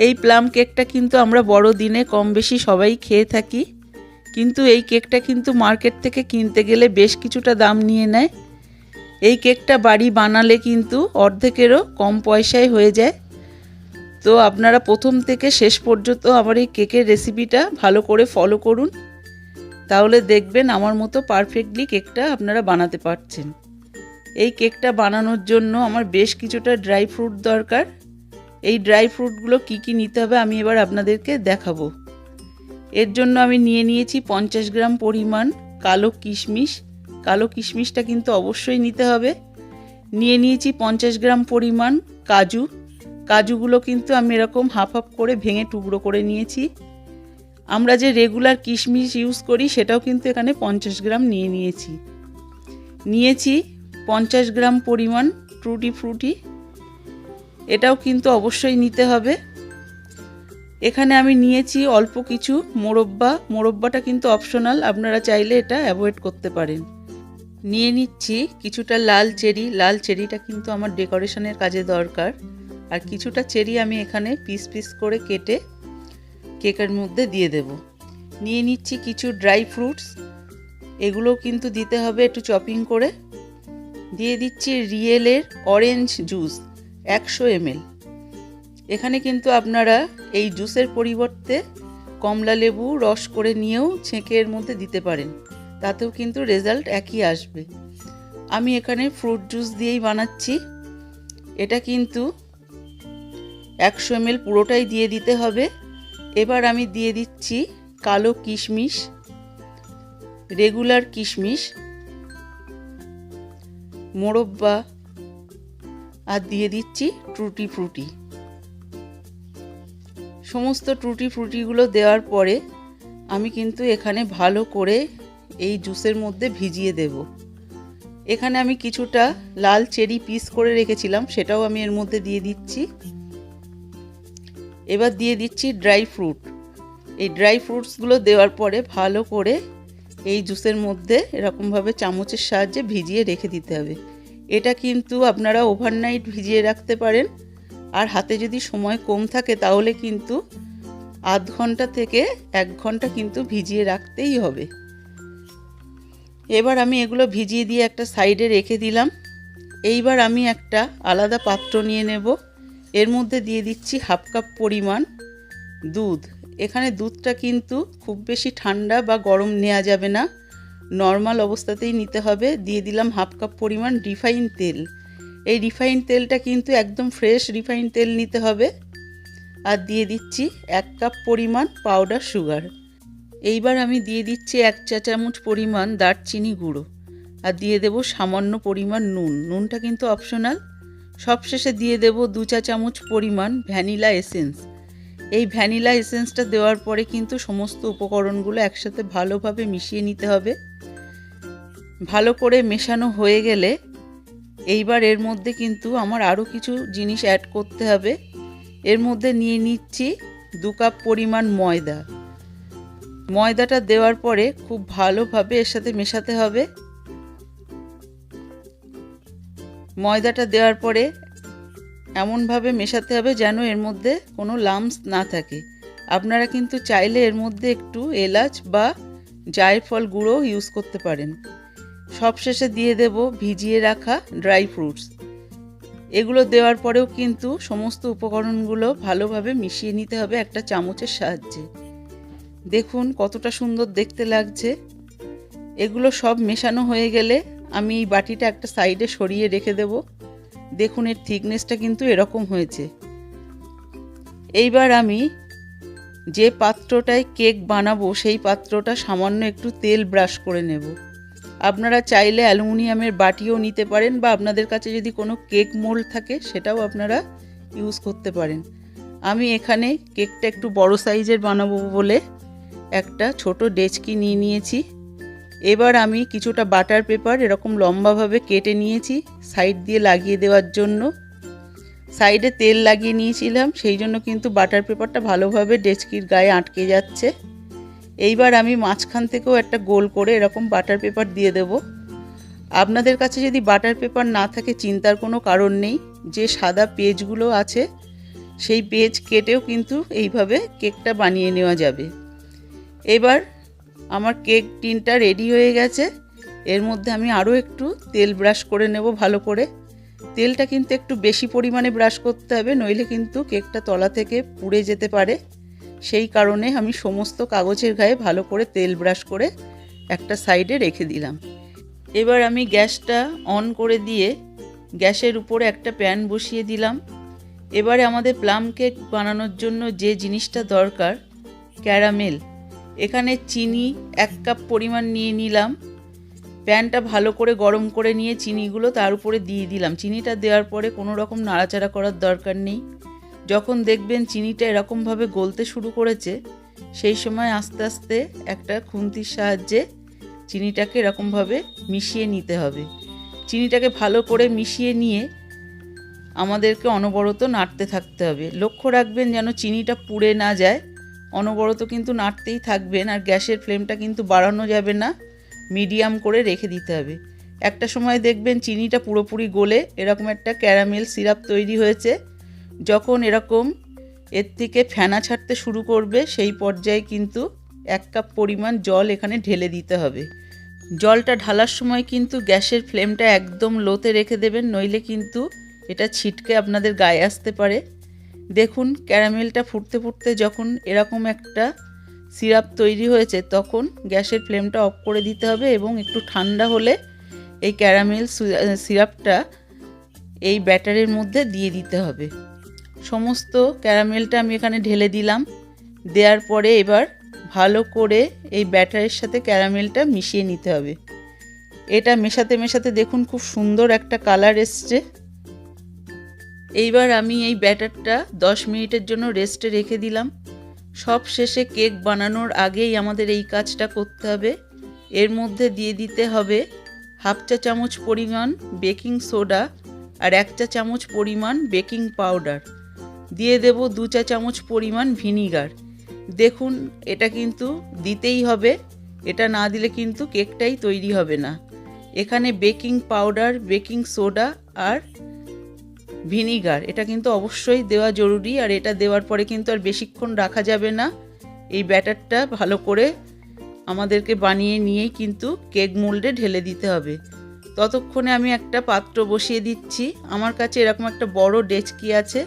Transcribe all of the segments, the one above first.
এই প্লাম কেকটা কিন্তু আমরা বড়দিনে কম বেশি সবাই খেয়ে থাকি। কিন্তু এই কেকটা কিন্তু মার্কেট থেকে কিনতে গেলে বেশ কিছুটা দাম নিয়ে নেয়। এই কেকটা বাড়ি বানালে কিন্তু অর্ধেকেরও কম পয়সায় হয়ে যায়। তো আপনারা প্রথম থেকে শেষ পর্যন্ত আমার এই কেকের রেসিপিটা ভালো করে ফলো করুন। তাহলে দেখবেন আমার মতো পারফেক্টলি কেকটা আপনারা বানাতে পারছেন। এই কেকটা বানানোর জন্য আমার বেশ কিছুটা ড্রাই ফ্রুট দরকার। এই ড্রাই ফ্রুটগুলো কি কি নিতে হবে আমি এবার আপনাদেরকে দেখাবো। এর জন্য আমি নিয়ে নিয়েছি পঞ্চাশ গ্রাম পরিমাণ কালো কিশমিশ। কালো কিশমিশটা কিন্তু অবশ্যই নিতে হবে। নিয়ে নিয়েছি পঞ্চাশ গ্রাম পরিমাণ কাজু। কাজুগুলো কিন্তু আমি এরকম হাফ হাফ করে ভেঙে টুকরো করে নিয়েছি। আমরা যে রেগুলার কিশমিশ ইউজ করি সেটাও কিন্তু এখানে পঞ্চাশ গ্রাম নিয়ে নিয়েছি। নিয়েছি পঞ্চাশ গ্রাম পরিমাণ ট্রুটি ফ্রুটি। এটাও কিন্তু অবশ্যই নিতে হবে। এখানে আমি নিয়েছি অল্প কিছু মোরব্বা। মোরব্বাটা কিন্তু অপশনাল আপনারা চাইলে এটা অ্যাভয়েড করতে পারেন। নিয়ে নিচ্ছি কিছুটা লাল চেরি। লাল চেরিটা কিন্তু আমার ডেকোরেশনের কাজে দরকার। আর কিছুটা চেরি আমি এখানে পিস পিস করে কেটে কেকের মধ্যে দিয়ে দেব। নিয়ে নিচ্ছি কিছু ড্রাই ফ্রুটস এগুলোও কিন্তু দিতে হবে একটু চপিং করে। দিয়ে দিচ্ছি রিয়েলের অরেঞ্জ জুস একশো এমএল। এখানে কিন্তু আপনারা এই জুসের পরিবর্তে কমলা লেবু রস করে নিয়েও ছেঁকে এর মধ্যে দিতে পারেন। তাতেও কিন্তু রেজাল্ট একই আসবে। আমি এখানে ফ্রুট জুস দিয়েই বানাচ্ছি। এটা কিন্তু একশো এমএল পুরোটাই দিয়ে দিতে হবে। এবার আমি দিয়ে দিচ্ছি কালো কিশমিশ, রেগুলার কিশমিশ, মোরব্বা আর দিয়ে দিচ্ছি ট্রুটি ফ্রুটি। সমস্ত ট্রুটি ফ্রুটিগুলো দেওয়ার পরে আমি কিন্তু এখানে ভালো করে এই জুসের মধ্যে ভিজিয়ে দেব। এখানে আমি কিছুটা লাল চেরি পিস করে রেখেছিলাম, সেটাও আমি এর মধ্যে দিয়ে দিচ্ছি। এবার দিয়ে দিচ্ছি ড্রাই ফ্রুট। এই ড্রাই ফ্রুটসগুলো দেওয়ার পরে ভালো করে এই জুসের মধ্যে এরকমভাবে চামচের সাহায্যে ভিজিয়ে রেখে দিতে হবে। এটা কিন্তু আপনারা ওভারনাইট ভিজিয়ে রাখতে পারেন। আর হাতে যদি সময় কম থাকে তাহলে কিন্তু আধ ঘণ্টা থেকে এক ঘণ্টা কিন্তু ভিজিয়ে রাখতেই হবে। এবার আমি এগুলো ভিজিয়ে দিয়ে একটা সাইডে রেখে দিলাম। এইবার আমি একটা আলাদা পাত্র নিয়ে নেব। এর মধ্যে দিয়ে দিচ্ছি হাফ কাপ পরিমাণ দুধ। এখানে দুধটা কিন্তু খুব বেশি ঠান্ডা বা গরম নেওয়া যাবে না। নর্মাল অবস্থাতেই নিতে হবে। দিয়ে দিলাম হাফ কাপ পরিমাণ রিফাইন তেল। এই রিফাইন তেলটা কিন্তু একদম ফ্রেশ রিফাইন তেল নিতে হবে। আর দিয়ে দিচ্ছি এক কাপ পরিমাণ পাউডার সুগার এইবার আমি দিয়ে দিচ্ছি এক চা চামচ পরিমাণ দারচিনি গুঁড়ো। আর দিয়ে দেব সামান্য পরিমাণ নুন। নুনটা কিন্তু অপশনাল সবশেষে দিয়ে দেব দু চা চামচ পরিমাণ ভ্যানিলা এসেন্স এই ভ্যানিলা এসেন্সটা দেওয়ার পরে কিন্তু সমস্ত উপকরণগুলো একসাথে ভালোভাবে মিশিয়ে নিতে হবে। ভালো করে মেশানো হয়ে গেলে এইবার এর মধ্যে কিন্তু আমার আরও কিছু জিনিস অ্যাড করতে হবে। এর মধ্যে নিয়ে নিচ্ছি দু কাপ পরিমাণ ময়দা। ময়দাটা দেওয়ার পরে খুব ভালোভাবে এর সাথে মেশাতে হবে। ময়দাটা দেওয়ার পরে এমনভাবে মেশাতে হবে যেন এর মধ্যে কোনো লামস না থাকে। আপনারা কিন্তু চাইলে এর মধ্যে একটু এলাচ বা জায়ফল গুঁড়ো ইউজ করতে পারেন। সবশেষে দিয়ে দেব ভিজিয়ে রাখা ড্রাই ফ্রুটস। এগুলো দেওয়ার পরেও কিন্তু সমস্ত উপকরণগুলো ভালোভাবে মিশিয়ে নিতে হবে একটা চামচের সাহায্যে। দেখুন কতটা সুন্দর দেখতে লাগছে। এগুলো সব মেশানো হয়ে গেলে আমি এই বাটিটা একটা সাইডে সরিয়ে রেখে দেব। দেখুন এর থিকনেসটা কিন্তু এরকম হয়েছে। এইবার আমি যে পাত্রটায় কেক বানাবো সেই পাত্রটা সামান্য একটু তেল ব্রাশ করে নেব। আপনারা চাইলে অ্যালুমিনিয়ামের বাটিও নিতে পারেন বা আপনাদের কাছে যদি কোনো কেক মোল্ড থাকে, সেটাও আপনারা ইউজ করতে পারেন। আমি এখানে কেকটা একটু বড় সাইজের বানাবো বলে একটা ছোট ডেচকি নিয়ে নিয়েছি। এবার আমি কিছুটা বাটার পেপার এরকম লম্বাভাবে কেটে নিয়েছি সাইড দিয়ে লাগিয়ে দেওয়ার জন্য। সাইডে তেল লাগিয়ে নিয়েছিলাম, সেই জন্য কিন্তু বাটার পেপারটা ভালোভাবে ডেচকির গায়ে আটকে যাচ্ছে। এইবার আমি মাঝখান থেকেও একটা গোল করে এরকম বাটার পেপার দিয়ে দেব। আপনাদের কাছে যদি বাটার পেপার না থাকে, চিন্তার কোনো কারণ নেই। যে সাদা পেজগুলো আছে, সেই পেজ কেটেও কিন্তু এইভাবে কেকটা বানিয়ে নেওয়া যাবে। এবার আমার কেক টিনটা রেডি হয়ে গেছে। এর মধ্যে আমি আরও একটু তেল ব্রাশ করে নেব ভালো করে। তেলটা কিন্তু একটু বেশি পরিমাণে ব্রাশ করতে হবে, নইলে কিন্তু কেকটা তলা থেকে পুড়ে যেতে পারে। সেই কারণে আমি সমস্ত কাগজের গায়ে ভালো করে তেল ব্রাশ করে একটা সাইডে রেখে দিলাম। এবার আমি গ্যাসটা অন করে দিয়ে গ্যাসের উপরে একটা প্যান বসিয়ে দিলাম। এবারে আমাদের প্লাম কেক বানানোর জন্য যে জিনিসটা দরকার, ক্যারামেল। এখানে চিনি এক কাপ পরিমাণ নিয়ে নিলাম। প্যানটা ভালো করে গরম করে নিয়ে চিনিগুলো তার উপরে দিয়ে দিলাম। চিনিটা দেওয়ার পরে কোনো রকম নাড়াচাড়া করার দরকার নেই। যখন দেখবেন চিনিটা এরকমভাবে গলতে শুরু করেছে, সেই সময় আস্তে আস্তে একটা খুন্তির সাহায্যে চিনিটাকে এরকমভাবে মিশিয়ে নিতে হবে। চিনিটাকে ভালো করে মিশিয়ে নিয়ে আমাদেরকে অনবরত নাড়তে থাকতে হবে। লক্ষ্য রাখবেন যেন চিনিটা পুড়ে না যায়। অনবরত কিন্তু নাড়তেই থাকবেন আর গ্যাসের ফ্লেমটা কিন্তু বাড়ানো যাবে না। মিডিয়াম করে রেখে দিতে হবে। একটা সময় দেখবেন চিনিটা পুরোপুরি গলে এরকম একটা ক্যারামেল সিরাপ তৈরি হয়েছে। যখন এরকম এর থেকে ফেনা ছাড়তে শুরু করবে, সেই পর্যায়ে কিন্তু এক কাপ পরিমাণ জল এখানে ঢেলে দিতে হবে। জলটা ঢালার সময় কিন্তু গ্যাসের ফ্লেমটা একদম লোতে রেখে দেবেন, নইলে কিন্তু এটা ছিটকে আপনাদের গায়ে আসতে পারে। দেখুন, ক্যারামেলটা ফুটতে ফুটতে যখন এরকম একটা সিরাপ তৈরি হয়েছে, তখন গ্যাসের ফ্লেমটা অফ করে দিতে হবে এবং একটু ঠান্ডা হলে এই ক্যারামেল সিরাপটা এই ব্যাটারের মধ্যে দিয়ে দিতে হবে। সমস্ত ক্যারামেলটা আমি এখানে ঢেলে দিলাম। দেওয়ার পরে এবার ভালো করে এই ব্যাটারের সাথে ক্যারামেলটা মিশিয়ে নিতে হবে। এটা মেশাতে মেশাতে দেখুন খুব সুন্দর একটা কালার এসছে। এইবার আমি এই ব্যাটারটা দশ মিনিটের জন্য রেস্টে রেখে দিলাম। সব শেষে কেক বানানোর আগেই আমাদের এই কাজটা করতে হবে। এর মধ্যে দিয়ে দিতে হবে হাফ চা চামচ পরিমাণ বেকিং সোডা আর এক চা চামচ পরিমাণ বেকিং পাউডার। দিয়ে দেব দু চা চামচ পরিমাণ ভিনিগার। দেখুন, এটা কিন্তু দিতেই হবে। এটা না দিলে কিন্তু কেকটাই তৈরি হবে না। এখানে বেকিং পাউডার, বেকিং সোডা আর ভিনিগার। এটা কিন্তু অবশ্যই দেওয়া জরুরি, আর এটা দেওয়ার পরে কিন্তু আর বেশিক্ষণ রাখা যাবে না। এই ব্যাটারটা ভালো করে আমাদেরকে বানিয়ে নিয়েই কিন্তু কেক মোল্ডে ঢেলে দিতে হবে। ততক্ষণে আমি একটা পাত্র বসিয়ে দিচ্ছি। আমার কাছে এরকম একটা বড় ডেচকি আছে।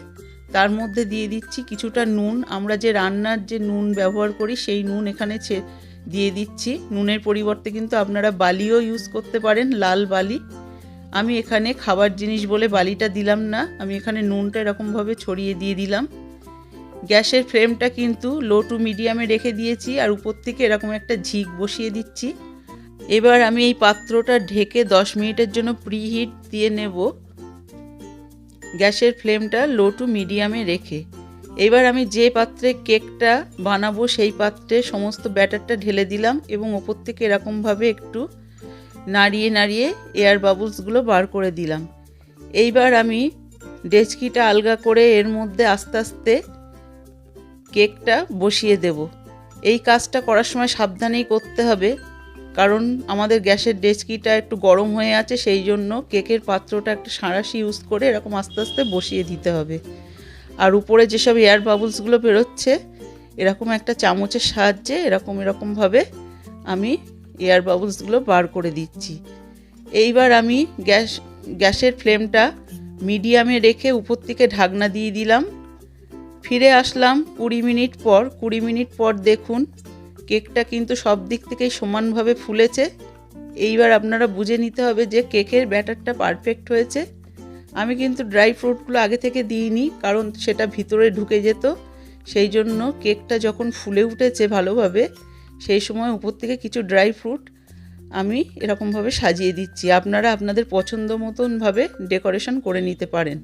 তার মধ্যে দিয়ে দিচ্ছি কিছুটা নুন। আমরা যে রান্নার যে নুন ব্যবহার করি, সেই নুন এখানে দিয়ে দিচ্ছি। নুনের পরিবর্তে কিন্তু আপনারা বালিও ইউজ করতে পারেন, লাল বালি। আমি এখানে খাবার জিনিস বলে বালিটা দিলাম না। আমি এখানে নুনটা এরকমভাবে ছড়িয়ে দিয়ে দিলাম। গ্যাসের ফ্লেমটা কিন্তু লো টু মিডিয়ামে রেখে দিয়েছি আর উপর থেকে এরকম একটা ঝিক বসিয়ে দিচ্ছি। এবার আমি এই পাত্রটা ঢেকে দশ মিনিটের জন্য প্রিহিট দিয়ে নেব। গ্যাসের ফ্লেমটা লো টু মিডিয়ামে রেখে। এবার আমি যে পাত্রে কেকটা বানাবো, সেই পাত্রে সমস্ত ব্যাটারটা ঢেলে দিলাম এবং ওপর থেকে এরকমভাবে একটু নাড়িয়ে নাড়িয়ে এয়ার বাবলসগুলো বার করে দিলাম। এইবার আমি ডেচকিটা আলগা করে এর মধ্যে আস্তে আস্তে কেকটা বসিয়ে দেব। এই কাজটা করার সময় সাবধানেই করতে হবে। কারণ আমাদের গ্যাসের ডেচকিটা একটু গরম হয়ে আছে, সেই জন্য কেকের পাত্রটা একটা সাঁড়াশি ইউজ করে এরকম আস্তে আস্তে বসিয়ে দিতে হবে। আর উপরে যেসব এয়ার বাবলসগুলো বেরোচ্ছে, এরকম একটা চামচের সাহায্যে এরকম এরকমভাবে আমি এয়ার বাবলসগুলো বার করে দিচ্ছি। এইবার আমি গ্যাস, গ্যাসের ফ্লেমটা মিডিয়ামে রেখে উপর থেকে ঢাকনা দিয়ে দিলাম। ফিরে আসলাম কুড়ি মিনিট পর, কুড়ি মিনিট পর দেখুন কেকটা কিন্তু সব দিক থেকেই সমানভাবে ফুলেছে। এইবার আপনারা বুঝে নিতে হবে যে কেকের ব্যাটারটা পারফেক্ট হয়েছে। আমি কিন্তু ড্রাই ফ্রুটগুলো আগে থেকে দিইনি, কারণ সেটা ভিতরে ঢুকে যেত। সেই জন্য কেকটা যখন ফুলে উঠেছে ভালোভাবে, সেই সময় উপর থেকে কিছু ড্রাই ফ্রুট আমি এরকমভাবে সাজিয়ে দিচ্ছি। আপনারা আপনাদের পছন্দ মতনভাবে ডেকোরেশন করে নিতে পারেন।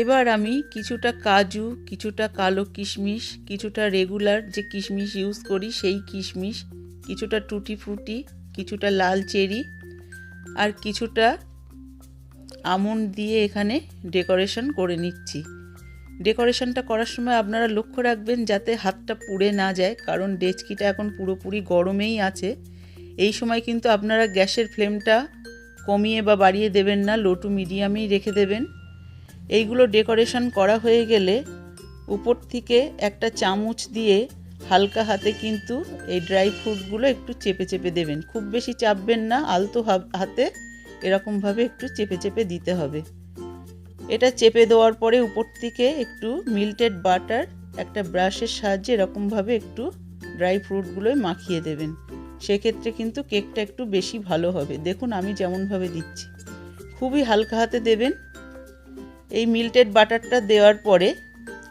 এবার আমি কিছুটা কাজু, কিছুটা কালো কিশমিশ, কিছুটা রেগুলার যে কিশমিশ ইউজ করি সেই কিশমিশ, কিছুটা টুটি ফুটি কিছুটা লাল চেরি আর কিছুটা আমন্ড দিয়ে এখানে ডেকোরেশন করে নিচ্ছি। ডেকোরেশনটা করার সময় আপনারা লক্ষ্য রাখবেন যাতে হাতটা পুড়ে না যায়, কারণ ডেচকিটা এখন পুরোপুরি গরমেই আছে। এই সময় কিন্তু আপনারা গ্যাসের ফ্লেমটা কমিয়ে বা বাড়িয়ে দেবেন না লো টু মিডিয়ামেই রেখে দেবেন। এইগুলো ডেকোরেশন করা হয়ে গেলে উপর থেকে একটা চামচ দিয়ে হালকা হাতে কিন্তু এই ড্রাই ফ্রুটগুলো একটু চেপে চেপে দেবেন। খুব বেশি চাপবেন না, আলতো হাতে এরকমভাবে একটু চেপে চেপে দিতে হবে। এটা চেপে দেওয়ার পরে উপর থেকে একটু মিল্টেড বাটার একটা ব্রাশের সাহায্যে এরকমভাবে একটু ড্রাই ফ্রুটগুলোয় মাখিয়ে দেবেন। সেক্ষেত্রে কিন্তু কেকটা একটু বেশি ভালো হবে। দেখুন আমি যেমনভাবে দিচ্ছি। খুবই হালকা হাতে দেবেন। এই মিল্টেড বাটারটা দেওয়ার পরে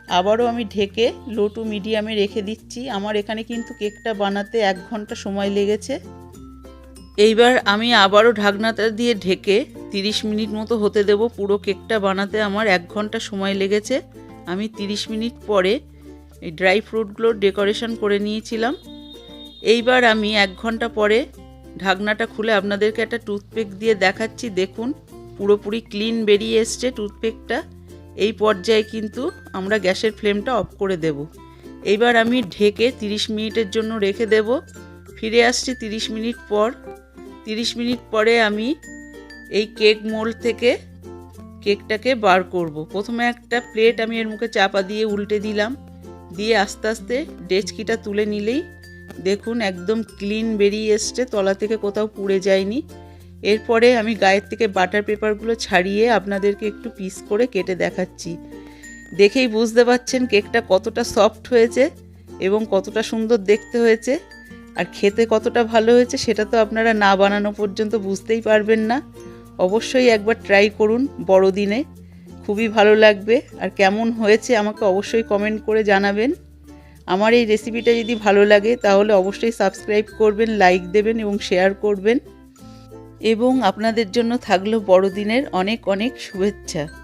আবারও আমি ঢেকে লো টু মিডিয়ামে রেখে দিচ্ছি। আমার এখানে কিন্তু কেকটা বানাতে এক ঘণ্টা সময় লেগেছে। এইবার আমি আবারও ঢাকনাটা দিয়ে ঢেকে 30 মিনিট মতো হতে দেব। পুরো কেকটা বানাতে আমার এক ঘণ্টা সময় লেগেছে। আমি 30 মিনিট পরে এই ড্রাই ফ্রুটগুলোর ডেকোরেশন করে নিয়েছিলাম। এইবার আমি এক ঘণ্টা পরে ঢাকনাটা খুলে আপনাদেরকে একটা টুথপেক দিয়ে দেখাচ্ছি। দেখুন পুরোপুরি ক্লিন বেরিয়ে এসছে টুথপেকটা। এই পর্যায়ে কিন্তু আমরা গ্যাসের ফ্লেমটা অফ করে দেব। এইবার আমি ঢেকে 30 মিনিটের জন্য রেখে দেব। ফিরে আসছি 30 মিনিট পর। 30 মিনিট পরে আমি এই কেক মোল্ড থেকে কেকটাকে বার করব। প্রথমে একটা প্লেট আমি এর মুখে চাপা দিয়ে উল্টে দিলাম। দিয়ে আস্তে আস্তে ডেচকিটা তুলে নিলেই দেখুন একদম ক্লিন বেরিয়ে এসছে, তলা থেকে কোথাও পুড়ে যায়নি। এরপরে আমি গায়ের থেকে বাটার পেপারগুলো ছাড়িয়ে আপনাদেরকে একটু পিস করে কেটে দেখাচ্ছি। দেখেই বুঝতে পাচ্ছেন কেকটা কতটা সফট হয়েছে এবং কতটা সুন্দর দেখতে হয়েছে। আর খেতে কতটা ভালো হয়েছে সেটা তো আপনারা না বানানো পর্যন্ত বুঝতেই পারবেন না। অবশ্যই একবার ট্রাই করুন বড়দিনে। খুবই ভালো লাগবে। আর কেমন হয়েছে আমাকে অবশ্যই কমেন্ট করে জানাবেন। আমার এই রেসিপিটা যদি ভালো লাগে তাহলে অবশ্যই সাবস্ক্রাইব করবেন লাইক দেবেন এবং শেয়ার করবেন। এবং আপনাদের জন্য থাকল বড়দিনের অনেক অনেক শুভেচ্ছা।